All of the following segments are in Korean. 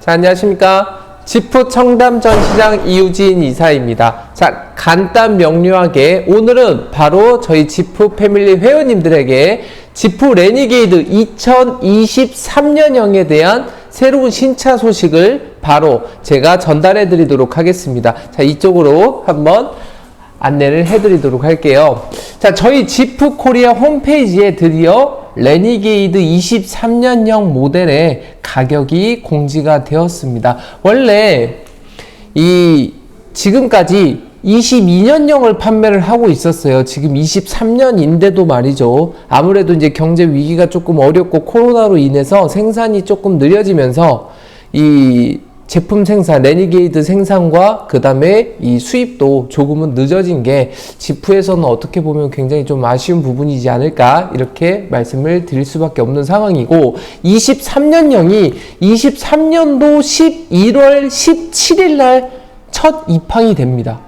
자, 안녕하십니까. 지프 청담 전시장 이우진 이사입니다. 자, 간단 명료하게 오늘은 바로 저희 지프 패밀리 회원님들에게 지프 레니게이드 2023년형에 대한 새로운 신차 소식을 바로 제가 전달해 드리도록 하겠습니다. 자, 이쪽으로 한번 안내를 해드리도록 할게요. 자, 저희 지프 코리아 홈페이지에 드디어 레니게이드 23년형 모델의 가격이 공지가 되었습니다. 원래 이 지금까지 22년형을 판매를 하고 있었어요. 지금 23년인데도 말이죠. 아무래도 이제 경제 위기가 조금 어렵고 코로나로 인해서 생산이 조금 느려지면서 이 제품 생산, 레니게이드 생산과 그 다음에 이 수입도 조금은 늦어진 게 지프에서는 어떻게 보면 굉장히 좀 아쉬운 부분이지 않을까 이렇게 말씀을 드릴 수밖에 없는 상황이고 23년형이 23년도 11월 17일 날 첫 입항이 됩니다.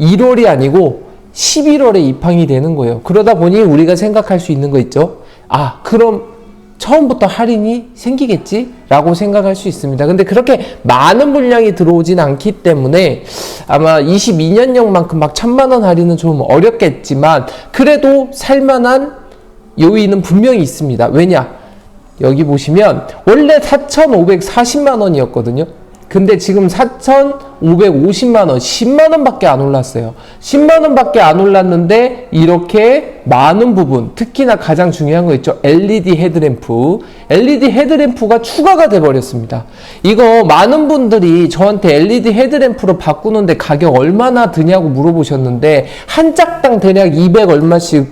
1월이 아니고 11월에 입항이 되는 거예요. 그러다 보니 우리가 생각할 수 있는 거 있죠? 아, 그럼 처음부터 할인이 생기겠지? 라고 생각할 수 있습니다. 근데 그렇게 많은 물량이 들어오진 않기 때문에 아마 22년형만큼 막 천만 원 할인은 좀 어렵겠지만 그래도 살만한 요인은 분명히 있습니다. 왜냐? 여기 보시면 원래 4,540만 원이었거든요. 근데 지금 4,550만 원, 10만 원밖에 안 올랐어요. 10만 원밖에 안 올랐는데 이렇게 많은 부분, 특히나 가장 중요한 거 있죠. LED 헤드램프. LED 헤드램프가 추가가 돼 버렸습니다. 이거 많은 분들이 저한테 LED 헤드램프로 바꾸는데 가격 얼마나 드냐고 물어보셨는데 한 짝당 대략 200 얼마씩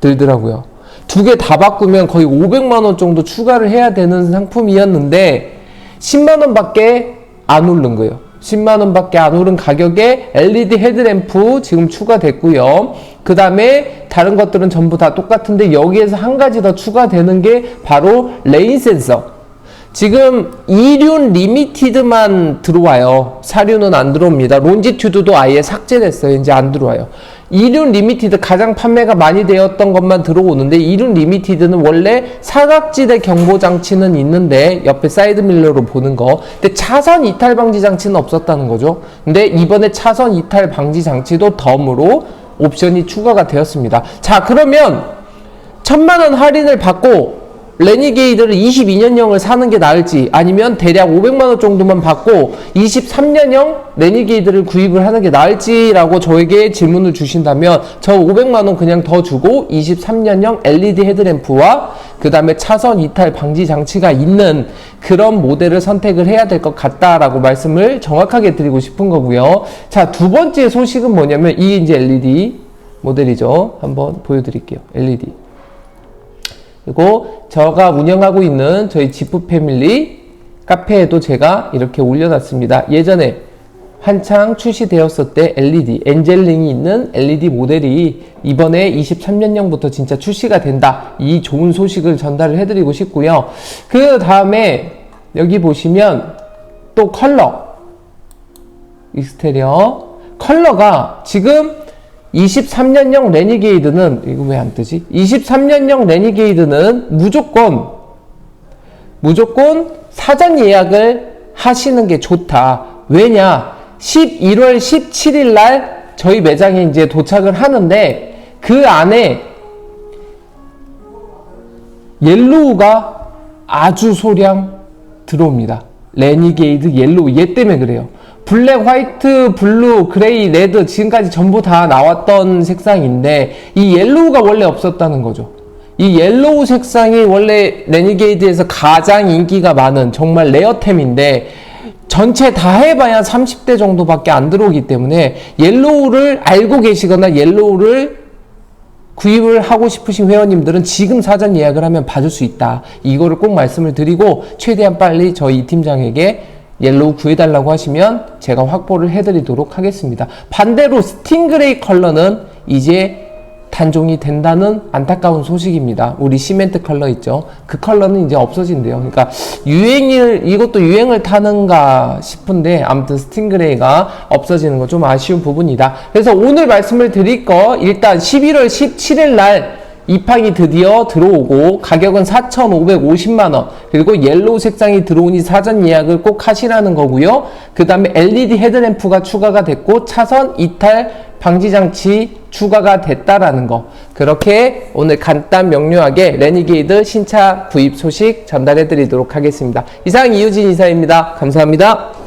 들더라고요. 두 개 다 바꾸면 거의 500만 원 정도 추가를 해야 되는 상품이었는데 10만 원밖에 안 오른 거예요. 10만 원 밖에 안 오른 가격에 LED 헤드램프 지금 추가됐고요. 그 다음에 다른 것들은 전부 다 똑같은데 여기에서 한 가지 더 추가되는 게 바로 레인 센서. 지금 이륜 리미티드만 들어와요. 사륜은 안 들어옵니다. 론지튜드도 아예 삭제됐어요. 이제 안 들어와요. 이륜 리미티드 가장 판매가 많이 되었던 것만 들어오는데 이륜 리미티드는 원래 사각지대 경보 장치는 있는데 옆에 사이드 밀러로 보는 거. 근데 차선 이탈 방지 장치는 없었다는 거죠. 근데 이번에 차선 이탈 방지 장치도 덤으로 옵션이 추가가 되었습니다. 자, 그러면 천만 원 할인을 받고 레니게이드를 22년형을 사는 게 나을지 아니면 대략 500만 원 정도만 받고 23년형 레니게이드를 구입을 하는 게 나을지라고 저에게 질문을 주신다면 저 500만 원 그냥 더 주고 23년형 LED 헤드램프와 그 다음에 차선 이탈 방지 장치가 있는 그런 모델을 선택을 해야 될 것 같다라고 말씀을 정확하게 드리고 싶은 거고요. 자, 두 번째 소식은 뭐냐면 이게 이제 LED 모델이죠. 한번 보여드릴게요. LED. 그리고 제가 운영하고 있는 저희 지프 패밀리 카페에도 제가 이렇게 올려놨습니다. 예전에 한창 출시되었을 때 LED, 엔젤링이 있는 LED 모델이 이번에 23년형부터 진짜 출시가 된다. 이 좋은 소식을 전달을 해드리고 싶고요. 그 다음에 여기 보시면 또 컬러, 익스테리어. 컬러가 지금 23년형 레니게이드는 이거 왜 안 뜨지? 23년형 레니게이드는 무조건 무조건 사전 예약을 하시는 게 좋다. 왜냐? 11월 17일 날 저희 매장에 이제 도착을 하는데 그 안에 옐로우가 아주 소량 들어옵니다. 레니게이드 옐로우 얘 때문에 그래요. 블랙, 화이트, 블루, 그레이, 레드 지금까지 전부 다 나왔던 색상인데 이 옐로우가 원래 없었다는 거죠. 이 옐로우 색상이 원래 레니게이드에서 가장 인기가 많은 정말 레어템인데 전체 다 해봐야 30대 정도밖에 안 들어오기 때문에 옐로우를 알고 계시거나 옐로우를 구입을 하고 싶으신 회원님들은 지금 사전 예약을 하면 받을 수 있다. 이거를 꼭 말씀을 드리고 최대한 빨리 저희 팀장에게 옐로우 구해달라고 하시면 제가 확보를 해드리도록 하겠습니다. 반대로 스팅그레이 컬러는 이제 단종이 된다는 안타까운 소식입니다. 우리 시멘트 컬러 있죠? 그 컬러는 이제 없어진대요. 그러니까 유행을, 이것도 유행을 타는가 싶은데 아무튼 스팅그레이가 없어지는 건좀 아쉬운 부분이다. 그래서 오늘 말씀을 드릴 거 일단 11월 17일 날 이팡이 드디어 들어오고 가격은 4,550만원. 그리고 옐로우 색상이 들어오니 사전 예약을 꼭 하시라는 거고요. 그 다음에 LED 헤드램프가 추가가 됐고 차선 이탈 방지 장치 추가가 됐다라는 거. 그렇게 오늘 간단 명료하게 레니게이드 신차 구입 소식 전달해 드리도록 하겠습니다. 이상 이유진 이사입니다. 감사합니다